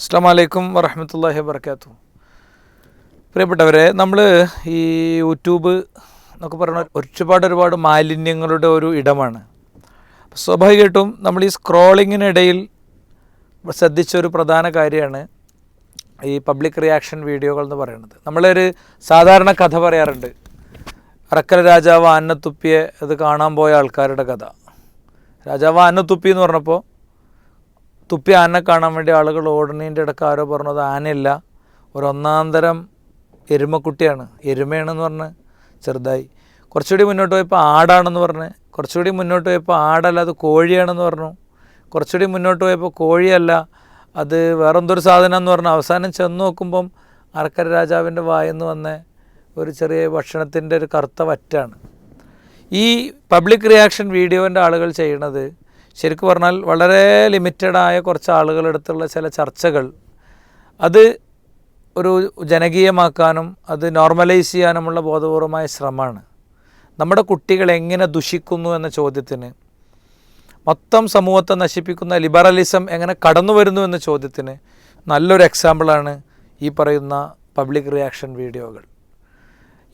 അസ്സാം വലൈക്കും വറഹമത്തല്ലാഹി വർക്കാത്തു പ്രിയപ്പെട്ടവരെ നമ്മൾ ഈ യൂട്യൂബ് എന്നൊക്കെ പറയുന്ന ഒരുപാട് ഒരുപാട് മാലിന്യങ്ങളുടെ ഒരു ഇടമാണ്. സ്വാഭാവികമായിട്ടും നമ്മൾ ഈ സ്ക്രോളിങ്ങിനിടയിൽ ശ്രദ്ധിച്ച ഒരു പ്രധാന കാര്യമാണ് ഈ പബ്ലിക് റിയാക്ഷൻ വീഡിയോകൾ എന്ന് പറയുന്നത്. നമ്മളൊരു സാധാരണ കഥ പറയാറുണ്ട്. അറക്കൽ രാജാവ് ആന്നത്തുപ്പിയെ അത് കാണാൻ പോയ ആൾക്കാരുടെ കഥ. രാജാവ് ആന്നത്തുപ്പി എന്ന് പറഞ്ഞപ്പോൾ തുപ്പി ആന കാണാൻ വേണ്ടി ആളുകൾ ഓടണീന്റെ ഇടയ്ക്ക് ആരോ പറഞ്ഞത് ആനയല്ല ഒരു ഒന്നാം തരം എരുമക്കുട്ടിയാണ്. എരുമയാണെന്ന് പറഞ്ഞ് ചെറുതായി. കുറച്ചുകൂടി മുന്നോട്ട് പോയപ്പോൾ ആടാണെന്ന് പറഞ്ഞ് കുറച്ചുകൂടി മുന്നോട്ട് പോയപ്പോൾ ആടല്ല അത് കോഴിയാണെന്ന് പറഞ്ഞു. കുറച്ചുകൂടി മുന്നോട്ട് പോയപ്പോൾ കോഴിയല്ല അത് വേറെന്തൊരു സാധനം എന്ന് പറഞ്ഞു. അവസാനം ചെന്ന് നോക്കുമ്പം അറക്കര രാജാവിന്റെ വായെന്ന് വന്ന ഒരു ചെറിയ ഭക്ഷണത്തിന്റെ ഒരു കറുത്ത വറ്റാണ്. ഈ പബ്ലിക് റിയാക്ഷൻ വീഡിയോന്റെ ആളുകൾ ചെയ്യണത് ശരിക്കും പറഞ്ഞാൽ വളരെ ലിമിറ്റഡായ കുറച്ച് ആളുകളെടുത്തുള്ള ചില ചർച്ചകൾ അത് ഒരു ജനകീയമാക്കാനും അത് നോർമലൈസ് ചെയ്യാനുമുള്ള ബോധപൂർവമായ ശ്രമമാണ്. നമ്മുടെ കുട്ടികൾ എങ്ങനെ ദുഷിക്കുന്നു എന്ന ചോദ്യത്തിന് മൊത്തം സമൂഹത്തെ നശിപ്പിക്കുന്ന ലിബറലിസം എങ്ങനെ കടന്നു വരുന്നു എന്ന ചോദ്യത്തിന് നല്ലൊരു എക്സാമ്പിളാണ് ഈ പറയുന്ന പബ്ലിക് റിയാക്ഷൻ വീഡിയോകൾ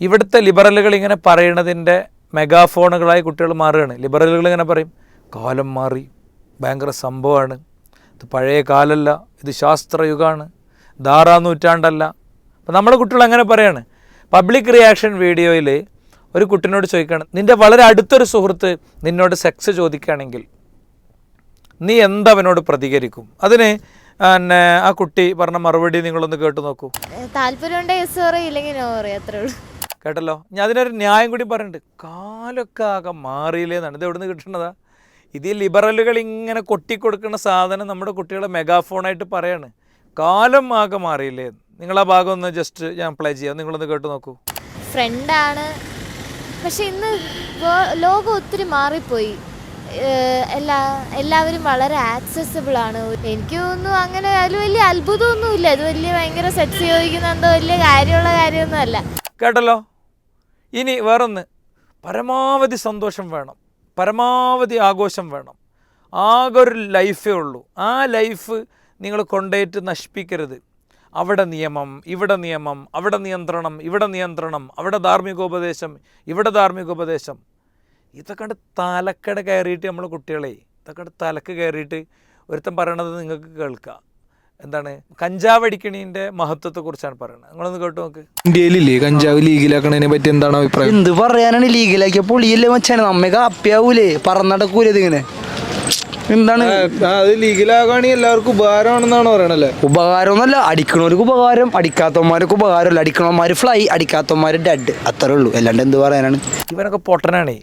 ഇവിടുത്തെ ലിബറലുകൾ ഇങ്ങനെ പറയണതിന്റെ മെഗാഫോണുകളായി കുട്ടികൾ മാറുകയാണ്. ലിബറലുകൾ ഇങ്ങനെ പറയും കാലം മാറി. ഭയങ്കര സംഭവമാണ്. ഇത് പഴയ കാലമല്ല ഇത് ശാസ്ത്രയുഗമാണ് ധാറാ നൂറ്റാണ്ടല്ല. അപ്പം നമ്മുടെ കുട്ടികൾ അങ്ങനെ പറയാണ്. പബ്ലിക് റിയാക്ഷൻ വീഡിയോയിൽ ഒരു കുട്ടിനോട് ചോദിക്കുകയാണ് നിന്റെ വളരെ അടുത്തൊരു സുഹൃത്ത് നിന്നോട് സെക്സ് ചോദിക്കുകയാണെങ്കിൽ നീ എന്തവനോട് പ്രതികരിക്കും? അതിന് പിന്നെ ആ കുട്ടി പറഞ്ഞ മറുപടി നിങ്ങളൊന്ന് കേട്ടു നോക്കൂ. താല്പര്യം യെസ് പറയും ഇല്ലെങ്കിൽ നോ പറയും അത്രേ ഉള്ളൂ. കേട്ടല്ലോ? ഞാൻ അതിനൊരു ന്യായം കൂടി പറയുന്നുണ്ട്. കാലൊക്കെ ആകെ മാറിയില്ലേന്നാണ്. ഇത് എവിടെ നിന്ന് കിട്ടുന്നതാ ഇത് ഈ ലിബറലുകൾ ഇങ്ങനെ കൊട്ടിക്കൊടുക്കുന്ന സാധനം നമ്മുടെ കുട്ടികളെ മെഗാഫോണായിട്ട് പറയാണ്. കാലം ആകെ മാറിയില്ലേ? നിങ്ങൾ ആ ഭാഗം ഒന്ന് ജസ്റ്റ് ഞാൻ പ്ലേ ചെയ്യാം. നിങ്ങളൊന്ന് കേട്ട് നോക്കൂ. ഫ്രണ്ടാണ് പക്ഷെ ഇന്ന് ലോകം ഒത്തിരി മാറിപ്പോയി. എല്ലാ എല്ലാവരും വളരെ ആക്സസിബിൾ ആണ്. എനിക്ക് തോന്നുന്നു അങ്ങനെ അതിൽ വലിയ അത്ഭുതമൊന്നുമില്ല. ഇത് വലിയ ഭയങ്കര സെക്സ് ചോദിക്കുന്ന എന്തോ വലിയ കാര്യമുള്ള കാര്യമൊന്നും അല്ല കേട്ടല്ലോ? ഇനി വേറൊന്ന്. പരമാവധി സന്തോഷം വേണം. പരമാവധി ആഘോഷം വേണം. ആകെ ഒരു ലൈഫേ ഉള്ളൂ. ആ ലൈഫ് നിങ്ങൾ കൊണ്ടേറ്റ് നശിപ്പിക്കരുത്. അവിടെ നിയമം ഇവിടെ നിയമം അവിടെ നിയന്ത്രണം ഇവിടെ നിയന്ത്രണം അവിടെ ധാർമ്മികോപദേശം ഇവിടെ ധാർമ്മികോപദേശം. ഇതൊക്കെ തലക്കട കയറിയിട്ട് നമ്മൾ കുട്ടികളെ ഇതൊക്കെ തലക്ക് കയറിയിട്ട് ഒരുത്തൻ പറയണത് നിങ്ങൾക്ക് കേൾക്കാം. എന്താണ്? കഞ്ചാവ് അടിക്കണീന്റെ മഹത്വത്തെക്കുറിച്ചാണ് പറയുന്നത്. നിങ്ങളൊന്ന് കേട്ടു നോക്ക്. ഇന്ത്യയിലില്ലേ? കഞ്ചാവ് ലീഗിലാക്കണതിനെ പറ്റി എന്താണ് അഭിപ്രായം? എന്ത് പറയാനാണ് ലീഗിലാക്കിയപ്പോൾ പൊളിയല്ലേ മച്ചാണ് നമ്മക്ക് അപ്പ്യാവൂലേ പറന്നടക്കൂലേ ഇതിങ്ങനെ എന്താണ്? അത് ലീഗിലാകാണെങ്കിൽ എല്ലാവർക്കും ഉപകാരമാണെന്നാണ് പറയണല്ലേ? ഉപകാരമൊന്നുമല്ല. അടിക്കണവർക്ക് ഉപകാരം അടിക്കാത്തവന്മാർക്ക് ഉപകാരമല്ല. അടിക്കണവന്മാർ ഫ്ലൈ അടിക്കാത്തവന്മാർ ഡെഡ് അത്രേ ഉള്ളൂ. അല്ലാണ്ട് എന്ത് പറയാനാണ്? ഇവനൊക്കെ പൊട്ടനാണേ.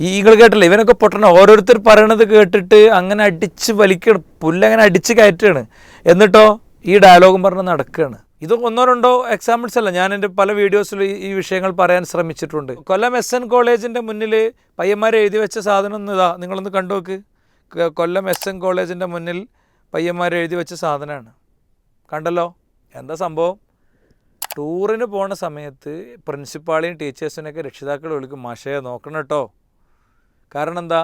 ഈകൾ കേട്ടില്ല? ഇവനൊക്കെ പൊട്ടണം ഓരോരുത്തർ പറയണത് കേട്ടിട്ട് അങ്ങനെ അടിച്ച് വലിക്കണം പുല്ലങ്ങനെ അടിച്ച് കയറ്റുകയാണ്. എന്നിട്ടോ ഈ ഡയലോഗും പറഞ്ഞ് നടക്കുകയാണ്. ഇത് ഒന്നോ രണ്ടോ എക്സാമ്പിൾസ് അല്ല. ഞാൻ എന്റെ പല വീഡിയോസിൽ ഈ- വിഷയങ്ങൾ പറയാൻ ശ്രമിച്ചിട്ടുണ്ട്. കൊല്ലം എസ് എൻ കോളേജിന്റെ മുന്നിൽ പയ്യന്മാർ എഴുതി വെച്ച സാധനം ഒന്ന് ഇതാ നിങ്ങളൊന്ന് കണ്ടു നോക്ക്. കൊല്ലം എസ് എൻ കോളേജിന്റെ മുന്നിൽ പയ്യന്മാർ എഴുതി വെച്ച സാധനമാണ്. കണ്ടല്ലോ? എന്താ സംഭവം? ടൂറിന് പോണ സമയത്ത് പ്രിൻസിപ്പാളെയും ടീച്ചേഴ്സിനെയൊക്കെ രക്ഷിതാക്കൾ വിളിക്കും മാഷയെ നോക്കണം കേട്ടോ. കാരണം എന്താ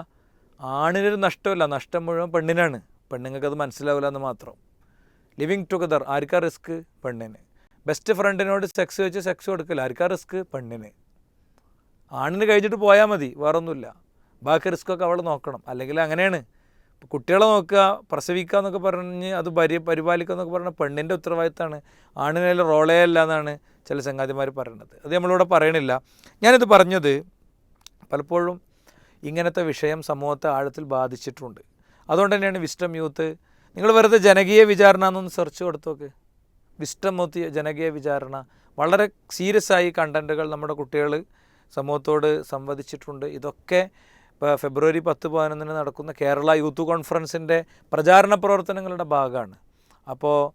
ആണിനൊരു നഷ്ടമില്ല നഷ്ടം മുഴുവൻ പെണ്ണിനാണ്. പെണ്ണുങ്ങൾക്കത് മനസ്സിലാവില്ല എന്ന് മാത്രം. ലിവിങ് ടുഗദർ ആർക്കാ റിസ്ക് പെണ്ണിന്. ബെസ്റ്റ് ഫ്രണ്ടിനോട് സെക്സ് വെച്ച് സെക്സ് കൊടുക്കില്ല ആർക്കാ റിസ്ക് പെണ്ണിന്. ആണിന് കഴിഞ്ഞിട്ട് പോയാൽ മതി വേറൊന്നുമില്ല. ബാക്കി റിസ്ക്കൊക്കെ അവൾ നോക്കണം. അല്ലെങ്കിൽ അങ്ങനെയാണ്. കുട്ടികളെ നോക്കുക പ്രസവിക്കുക എന്നൊക്കെ പറഞ്ഞ് അത് പരി പരിപാലിക്കുക എന്നൊക്കെ പറഞ്ഞാൽ പെണ്ണിന്റെ ഉത്തരവാദിത്തമാണ് ആണിനതിൽ റോളേ അല്ല എന്നാണ് ചില ചങ്ങാതിമാർ പറയുന്നത് അത് നമ്മളിവിടെ പറയണില്ല. ഞാനിത് പറഞ്ഞത് പലപ്പോഴും ഇങ്ങനത്തെ വിഷയം സമൂഹത്തെ ആഴത്തിൽ ബാധിച്ചിട്ടുണ്ട്. അതുകൊണ്ട് തന്നെയാണ് വിസ്റ്റം യൂത്ത്. നിങ്ങൾ വെറുതെ ജനകീയ വിചാരണ എന്നൊന്ന് സെർച്ച് കൊടുത്തോക്ക് വിസ്റ്റം യൂത്ത് ജനകീയ വിചാരണ. വളരെ സീരിയസ് ആയി കണ്ടന്റുകൾ നമ്മുടെ കുട്ടികൾ സമൂഹത്തോട് സംവദിച്ചിട്ടുണ്ട്. ഇതൊക്കെ ഇപ്പോൾ ഫെബ്രുവരി പത്ത് പതിനൊന്നിന് നടക്കുന്ന കേരള യൂത്ത് കോൺഫറൻസിന്റെ പ്രചാരണ പ്രവർത്തനങ്ങളുടെ ഭാഗമാണ്. അപ്പോൾ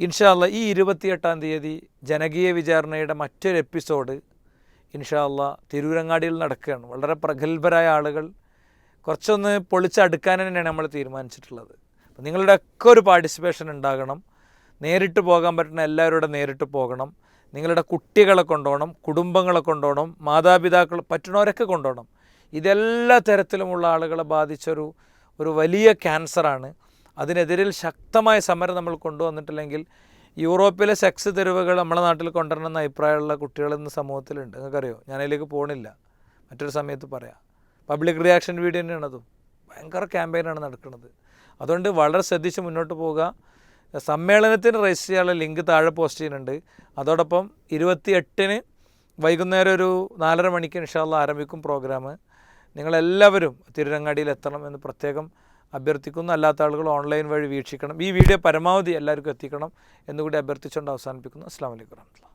ഇൻഷാല്ല ഈ ഇരുപത്തിയെട്ടാം തീയതി ജനകീയ വിചാരണയുടെ മറ്റൊരു എപ്പിസോഡ് ഇൻഷാല്ല തിരൂരങ്ങാടിയിൽ നടക്കുകയാണ്. വളരെ പ്രഗത്ഭരായ ആളുകൾ. കുറച്ചൊന്ന് പൊളിച്ചടുക്കാൻ തന്നെയാണ് നമ്മൾ തീരുമാനിച്ചിട്ടുള്ളത്. അപ്പം നിങ്ങളുടെ ഒക്കെ ഒരു പാർട്ടിസിപ്പേഷൻ ഉണ്ടാകണം. നേരിട്ട് പോകാൻ പറ്റുന്ന എല്ലാവരുടെ നേരിട്ട് പോകണം. നിങ്ങളുടെ കുട്ടികളെ കൊണ്ടുപോകണം കുടുംബങ്ങളെ കൊണ്ടുപോകണം മാതാപിതാക്കൾ പറ്റുന്നവരൊക്കെ കൊണ്ടുപോകണം. ഇതെല്ലാ തരത്തിലുമുള്ള ആളുകളെ ബാധിച്ചൊരു ഒരു വലിയ ക്യാൻസറാണ് അതിനെതിരിൽ ശക്തമായ സമരം നമ്മൾ കൊണ്ടുവന്നിട്ടില്ലെങ്കിൽ യൂറോപ്പിലെ സെക്സ് തെരുവുകൾ നമ്മുടെ നാട്ടിൽ കൊണ്ടുവരണമെന്ന അഭിപ്രായമുള്ള കുട്ടികൾ ഇന്ന് സമൂഹത്തിലുണ്ട്. നിങ്ങൾക്കറിയോ? ഞാനതിലേക്ക് പോകണില്ല മറ്റൊരു സമയത്ത് പറയാം. പബ്ലിക് റിയാക്ഷൻ വീഡിയോ തന്നെയാണ് അതും. ഭയങ്കര ക്യാമ്പയിനാണ് നടക്കുന്നത്. അതുകൊണ്ട് വളരെ ശ്രദ്ധിച്ച് മുന്നോട്ട് പോവുക. സമ്മേളനത്തിന് രജിസ്റ്റർ ചെയ്യാനുള്ള ലിങ്ക് താഴെ പോസ്റ്റ് ചെയ്യുന്നുണ്ട്. അതോടൊപ്പം ഇരുപത്തി എട്ടിന് വൈകുന്നേരം ഒരു നാലര മണിക്ക് ഇൻഷാല്ല ആരംഭിക്കും പ്രോഗ്രാം നിങ്ങളെല്ലാവരും തിരുരങ്ങാടിയിൽ എത്തണം എന്ന് പ്രത്യേകം അഭ്യർത്ഥിക്കുന്നു അല്ലാത്ത ആളുകൾ ഓൺലൈൻ വഴി വീക്ഷിക്കണം. ഈ വീഡിയോ പരമാവധി എല്ലാവർക്കും എത്തിക്കണം എന്നുകൂടി അഭ്യർത്ഥിച്ചുകൊണ്ട് അവസാനിപ്പിക്കുന്നു. അസ്സാം വലൈക്കും